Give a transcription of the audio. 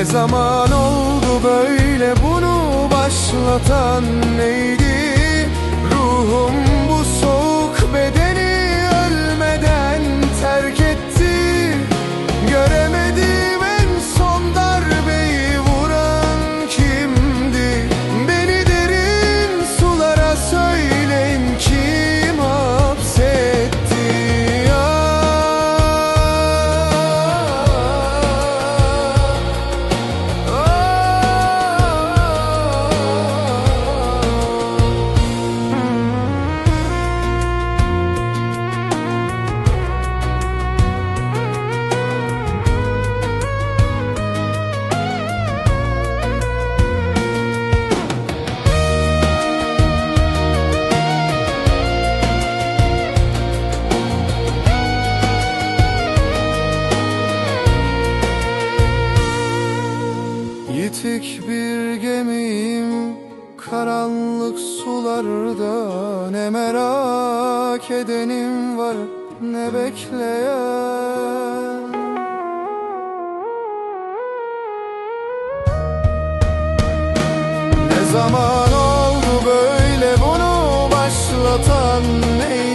Ne zaman oldu böyle bunu başlatan neydi Tek bir gemiyim. Karanlık sularda Ne merak edenim var ne bekleyen. Ne zaman oldu böyle bunu başlatan? Neyim